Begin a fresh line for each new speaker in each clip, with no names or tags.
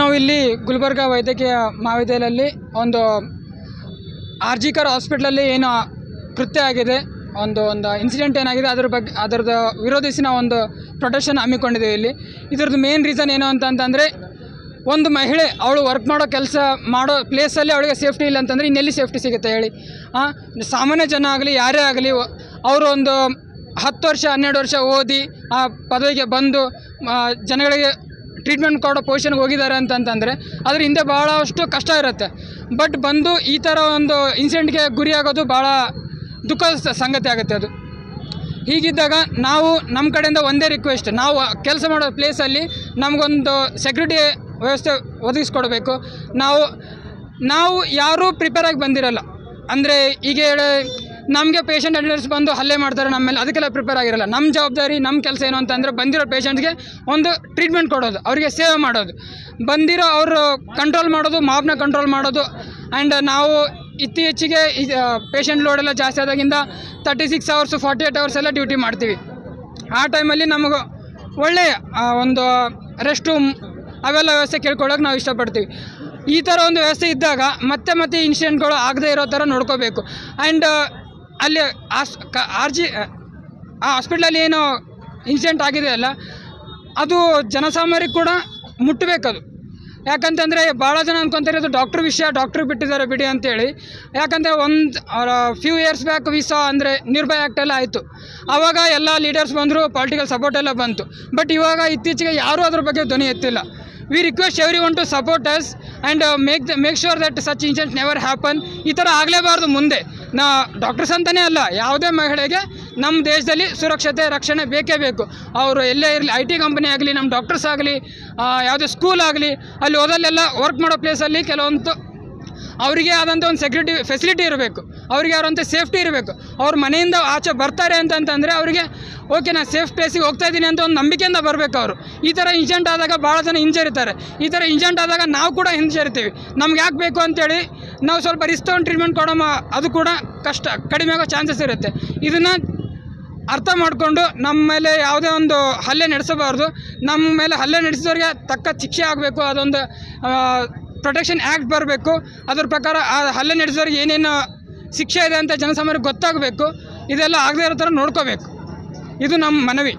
ನಾವು ಇಲ್ಲಿ ಗುಲ್ಬರ್ಗ ವೈದ್ಯಕೀಯ ಮಹಾವಿದ್ಯಾಲಯದಲ್ಲಿ ಒಂದು ಆರ್ಜಿಕರ್ ಹಾಸ್ಪಿಟ್ಲಲ್ಲಿ ಏನು ಕೃತ್ಯ ಆಗಿದೆ. ಒಂದು ಒಂದು ಇನ್ಸಿಡೆಂಟ್ ಏನಾಗಿದೆ, ಅದ್ರ ಬಗ್ಗೆ ಅದರದ್ದು ವಿರೋಧಿಸಿ ನಾವು ಒಂದು ಪ್ರೊಟೆಕ್ಷನ್ ಹಮ್ಮಿಕೊಂಡಿದ್ದೀವಿ ಇಲ್ಲಿ. ಇದ್ರದ್ದು ಮೇನ್ ರೀಸನ್ ಏನು ಅಂತಂತಂದರೆ ಒಂದು ಮಹಿಳೆ ಅವಳು ವರ್ಕ್ ಮಾಡೋ ಕೆಲಸ ಮಾಡೋ ಪ್ಲೇಸಲ್ಲಿ ಅವಳಿಗೆ ಸೇಫ್ಟಿ ಇಲ್ಲ ಅಂತಂದರೆ ಇನ್ನೆಲ್ಲಿ ಸೇಫ್ಟಿ ಸಿಗುತ್ತೆ ಹೇಳಿ. ಸಾಮಾನ್ಯ ಜನ ಆಗಲಿ, ಯಾರೇ ಆಗಲಿ ಅವರು ಒಂದು ಹತ್ತು ವರ್ಷ, ಹನ್ನೆರಡು ವರ್ಷ ಓದಿ, ಆ ಪದವಿಗೆ ಬಂದು ಜನಗಳಿಗೆ ಟ್ರೀಟ್ಮೆಂಟ್ ಕೊಡೋ ಪೊಸಿಷನ್ಗೆ ಹೋಗಿದ್ದಾರೆ ಅಂತಂತಂದರೆ ಅದ್ರ ಹಿಂದೆ ಭಾಳಷ್ಟು ಕಷ್ಟ ಇರುತ್ತೆ. ಬಟ್ ಬಂದು ಈ ಥರ ಒಂದು ಇನ್ಸಿಡೆಂಟ್ಗೆ ಗುರಿಯಾಗೋದು ಭಾಳ ದುಃಖದ ಸಂಗತಿ ಆಗುತ್ತೆ ಅದು. ಹೀಗಿದ್ದಾಗ ನಾವು ನಮ್ಮ ಕಡೆಯಿಂದ ಒಂದೇ ರಿಕ್ವೆಸ್ಟ್ ನಾವು ಕೆಲಸ ಮಾಡೋ ಪ್ಲೇಸಲ್ಲಿ ನಮಗೊಂದು ಸೆಕ್ಯೂರಿಟಿ ವ್ಯವಸ್ಥೆ ಒದಗಿಸ್ಕೊಡ್ಬೇಕು. ನಾವು ನಾವು ಯಾರೂ ಪ್ರಿಪೇರಾಗಿ ಬಂದಿರಲ್ಲ. ಅಂದರೆ ಈಗ ಹೇಳಿ ನಮಗೆ ಪೇಷಂಟ್ ಅಟೆಂಡರ್ಸ್ ಬಂದು ಹಲ್ಲೆ ಮಾಡ್ತಾರೆ ನಮ್ಮ ಮೇಲೆ. ಅದಕ್ಕೆಲ್ಲ ಪ್ರಿಪೇರ್ ಆಗಿರಲ್ಲ. ನಮ್ಮ ಜವಾಬ್ದಾರಿ ನಮ್ಮ ಕೆಲಸ ಏನು ಅಂತಂದರೆ ಬಂದಿರೋ ಪೇಷಂಟ್ಗೆ ಒಂದು ಟ್ರೀಟ್ಮೆಂಟ್ ಕೊಡೋದು. ಅವರಿಗೆ ಸೇವೆ ಮಾಡೋದು. ಬಂದಿರೋ ಅವರು ಕಂಟ್ರೋಲ್ ಮಾಡೋದು ಮಾಬ್ನ ಕಂಟ್ರೋಲ್ ಮಾಡೋದು. ಆ್ಯಂಡ್ ನಾವು ಇತ್ತೀಚೆಗೆ ಪೇಷಂಟ್ ಲೋಡ್ ಎಲ್ಲ ಜಾಸ್ತಿ ಆದಾಗಿಂದ thirty six hours forty eight hours ಎಲ್ಲ ಡ್ಯೂಟಿ ಮಾಡ್ತೀವಿ. ಆ ಟೈಮಲ್ಲಿ ನಮಗೆ ಒಳ್ಳೆಯ ಒಂದು ರೆಸ್ಟ್ ರೂಮ್ ಅವೆಲ್ಲ ವ್ಯವಸ್ಥೆ ಕೇಳ್ಕೊಳ್ಳೋಕೆ ನಾವು ಇಷ್ಟಪಡ್ತೀವಿ. ಈ ಥರ ಒಂದು ವ್ಯವಸ್ಥೆ ಇದ್ದಾಗ ಮತ್ತೆ ಮತ್ತೆ ಇನ್ಸಿಡೆಂಟ್ಗಳು ಆಗದೇ ಇರೋ ಥರ ನೋಡ್ಕೋಬೇಕು. ಆ್ಯಂಡ್ ಅಲ್ಲಿ ಆಸ್ ಕ ಆರ್ ಜಿ ಆ ಹಾಸ್ಪಿಟ್ಲಲ್ಲಿ ಏನು ಇನ್ಸಿಡೆಂಟ್ ಆಗಿದೆ ಅಲ್ಲ, ಅದು ಜನಸಾಮಾನ್ಯರಿಗೆ ಕೂಡ ಮುಟ್ಟಬೇಕದು. ಯಾಕಂತಂದರೆ ಭಾಳ ಜನ ಅಂದ್ಕೊತಾರೆ ಅದು ಡಾಕ್ಟ್ರ್ ವಿಷಯ ಡಾಕ್ಟ್ರ್ ಬಿಟ್ಟಿದ್ದಾರೆ ಬಿಡಿ ಅಂತೇಳಿ. ಯಾಕಂದರೆ ಒಂದು ಫ್ಯೂ ಇಯರ್ಸ್ ಬ್ಯಾಕ್ ವಿಸಾ ಅಂದರೆ ನಿರ್ಭಯ ಆ್ಯಕ್ಟ್ ಎಲ್ಲ ಆಯಿತು. ಆವಾಗ ಎಲ್ಲ ಲೀಡರ್ಸ್ ಬಂದರು ಪೊಲಿಟಿಕಲ್ ಸಪೋರ್ಟ್ ಎಲ್ಲ ಬಂತು. ಬಟ್ ಇವಾಗ ಇತ್ತೀಚೆಗೆ ಯಾರೂ ಅದ್ರ ಬಗ್ಗೆ ಧ್ವನಿ ಎತ್ತಿಲ್ಲ. We request every one to support us and make the make sure that such incident never happen ಈ ಥರ ಆಗಲೇಬಾರ್ದು ಮುಂದೆ. ನಾ ಡಾಕ್ಟರ್ಸ್ ಅಂತಲೇ ಅಲ್ಲ, ಯಾವುದೇ ಮಹಿಳೆಗೆ ನಮ್ಮ ದೇಶದಲ್ಲಿ ಸುರಕ್ಷತೆ, ರಕ್ಷಣೆ ಬೇಕೇ ಬೇಕು. ಅವರು ಎಲ್ಲೇ ಇರಲಿ ಐ ಟಿ ಕಂಪ್ನಿ ಆಗಲಿ ನಮ್ಮ ಡಾಕ್ಟರ್ಸ್ ಆಗಲಿ ಯಾವುದೇ ಸ್ಕೂಲ್ ಆಗಲಿ, ಅಲ್ಲಿ ಓದಲ್ಲೆಲ್ಲ ವರ್ಕ್ ಮಾಡೋ ಪ್ಲೇಸಲ್ಲಿ ಕೆಲವೊಂದು ಅವರಿಗೆ ಆದಂಥ ಒಂದು ಸೆಕ್ಯೂರಿಟಿ ಫೆಸಿಲಿಟಿ ಇರಬೇಕು. ಅವರಿಗೆ ಅವರಂಥ ಸೇಫ್ಟಿ ಇರಬೇಕು. ಅವ್ರ ಮನೆಯಿಂದ ಆಚೆ ಬರ್ತಾರೆ ಅಂತಂತಂದರೆ ಅವರಿಗೆ ಓಕೆ ನಾನು ಸೇಫ್ ಪ್ಲೇಸಿಗೆ ಹೋಗ್ತಾ ಇದ್ದೀನಿ ಅಂತ ಒಂದು ನಂಬಿಕೆಯಿಂದ ಬರಬೇಕು ಅವರು. ಈ ಥರ ಇನ್ಸಿಡೆಂಟ್ ಆದಾಗ ಭಾಳ ಜನ ಹಿಂಜರಿತಾರೆ. ಈ ಥರ ಇನ್ಸಿಡೆಂಟ್ ಆದಾಗ ನಾವು ಕೂಡ ಹಿಂಜರಿತೀವಿ. ನಮ್ಗೆ ಯಾಕೆ ಬೇಕು ಅಂತೇಳಿ, ನಾವು ಸ್ವಲ್ಪ ರಿಸ್ಕ್ ತೊಗೊಂಡು ಟ್ರೀಟ್ಮೆಂಟ್ ಕೊಡೋ ಅದು ಕೂಡ ಕಷ್ಟ, ಕಡಿಮೆ ಆಗೋ ಚಾನ್ಸಸ್ ಇರುತ್ತೆ. ಇದನ್ನು ಅರ್ಥ ಮಾಡಿಕೊಂಡು ನಮ್ಮ ಮೇಲೆ ಯಾವುದೇ ಒಂದು ಹಲ್ಲೆ ನಡೆಸಬಾರ್ದು. ನಮ್ಮ ಮೇಲೆ ಹಲ್ಲೆ ನಡೆಸಿದವ್ರಿಗೆ ತಕ್ಕ ಶಿಕ್ಷೆ ಆಗಬೇಕು. ಅದೊಂದು ಪ್ರೊಟೆಕ್ಷನ್ ಆ್ಯಕ್ಟ್ ಬರಬೇಕು. ಅದ್ರ ಪ್ರಕಾರ ಆ ಹಲ್ಲೆ ನಡೆಸಿದವ್ರಿಗೆ ಏನೇನು ಶಿಕ್ಷೆ ಇದೆ ಅಂತ ಜನಸಾಮಾನ್ಯರಿಗೆ ಗೊತ್ತಾಗಬೇಕು. ಇದೆಲ್ಲ ಆಗದೇ ಇರೋ ಥರ ನೋಡ್ಕೋಬೇಕು. ಇದು ನಮ್ಮ ಮನವಿ.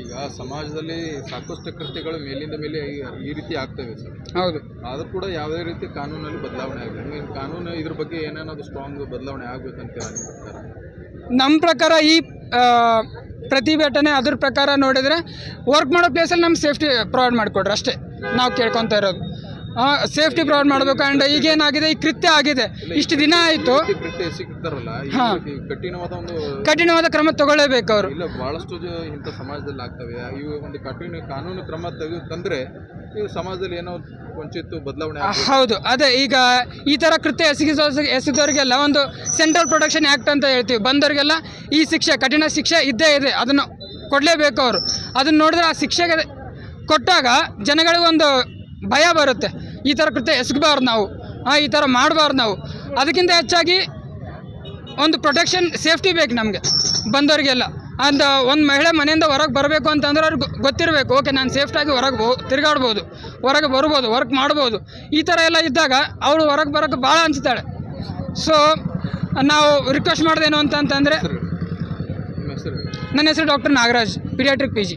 ಈಗ ಸಮಾಜದಲ್ಲಿ ಸಾಕಷ್ಟು ಕೃತ್ಯಗಳು ಮೇಲಿಂದ ಮೇಲೆ ಈ- ರೀತಿ ಆಗ್ತವೆ ಸರ್.
ಹೌದು.
ಆದರೂ ಕೂಡ ಯಾವುದೇ ರೀತಿ ಕಾನೂನಲ್ಲಿ ಬದಲಾವಣೆ ಆಗಿದೆ ಕಾನೂನು ಇದ್ರ ಬಗ್ಗೆ ಏನೇನಾದ್ರು ಸ್ಟ್ರಾಂಗ್ ಬದಲಾವಣೆ ಆಗಬೇಕು ಅಂತ ಹೇಳಿ
ನಮ್ಮ ಪ್ರಕಾರ ಈ ಪ್ರತಿಭಟನೆ ಅದ್ರ ಪ್ರಕಾರ ನೋಡಿದರೆ ವರ್ಕ್ ಮಾಡೋ ಪ್ಲೇಸಲ್ಲಿ ನಮ್ಮ ಸೇಫ್ಟಿ ಪ್ರೊವೈಡ್ ಮಾಡಿಕೊಡ್ರಿ ಅಷ್ಟೇ. ನಾವು ಕೇಳ್ಕೊತಾ ಇರೋದು. ಸೇಫ್ಟಿ ಪ್ರೊವೈಡ್ ಮಾಡಬೇಕು. ಆ್ಯಂಡ್ ಈಗೇನಾಗಿದೆ? ಈ ಕೃತ್ಯ ಆಗಿದೆ. ಇಷ್ಟು ದಿನ ಆಯಿತು.
ಕಠಿಣವಾದ ಒಂದು
ಕಠಿಣವಾದ ಕ್ರಮ ತಗೊಳ್ಳೇಬೇಕು ಅವರು.
ಇಲ್ಲ ಬಹಳಷ್ಟು ಇಂಥ ಸಮಾಜದಲ್ಲಿ ಆಗ್ತವೆ. ಇವು ಒಂದು ಕಠಿಣ ಕಾನೂನು ಕ್ರಮ ತೆಗೆದು ತಂದ್ರೆ ಈ ಸಮಾಜದಲ್ಲಿ ಏನೋ ಕೊಂಚಿತ್ತು ಬದಲಾವಣೆ
ಹೌದು. ಅದೇ ಈಗ ಈ ಥರ ಕೃತ್ಯ ಎಸಗಿಸೋ ಎಸಗಿದವರಿಗೆಲ್ಲ ಒಂದು ಸೆಂಟ್ರಲ್ ಪ್ರೊಟೆಕ್ಷನ್ ಆ್ಯಕ್ಟ್ ಅಂತ ಹೇಳ್ತೀವಿ. ಬಂದವರಿಗೆಲ್ಲ ಈ ಶಿಕ್ಷೆ ಕಠಿಣ ಶಿಕ್ಷೆ ಇದ್ದೇ ಇದೆ. ಅದನ್ನು ಕೊಡಲೇಬೇಕು ಅವರು. ಅದನ್ನು ನೋಡಿದ್ರೆ ಆ ಶಿಕ್ಷೆಗೆ ಕೊಟ್ಟಾಗ ಜನಗಳಿಗೊಂದು ಭಯ ಬರುತ್ತೆ. ಈ ಥರ ಕೃತ್ಯ ಎಸಗಬಾರ್ದು ನಾವು. ಈ ಥರ ಮಾಡಬಾರ್ದು ನಾವು. ಅದಕ್ಕಿಂತ ಹೆಚ್ಚಾಗಿ ಒಂದು ಪ್ರೊಟೆಕ್ಷನ್ ಸೇಫ್ಟಿ ಬೇಕು ನಮಗೆ ಬಂದವರಿಗೆಲ್ಲ. ಅಂದ ಒಂದು ಮಹಿಳೆ ಮನೆಯಿಂದ ಹೊರಗೆ ಬರಬೇಕು ಅಂತಂದ್ರೆ ಅವ್ರಿಗೆ ಗೊತ್ತಿರಬೇಕು. ಓಕೆ ನಾನು ಸೇಫ್ಟಾಗಿ ಹೊರಗೆ ಬೋ ತಿರುಗಾಡ್ಬೋದು. ಹೊರಗೆ ಬರ್ಬೋದು ವರ್ಕ್ ಮಾಡ್ಬೋದು. ಈ ಥರ ಎಲ್ಲ ಇದ್ದಾಗ ಅವಳು ಹೊರಗೆ ಬರೋಕ್ಕೆ ಭಾಳ ಅನಿಸ್ತಾಳೆ. ಸೊ ನಾವು ರಿಕ್ವೆಸ್ಟ್ ಮಾಡ್ದೇನು ಅಂತಂತಂದರೆ ನನ್ನ ಹೆಸರು doctor Nagaraj paediatric P G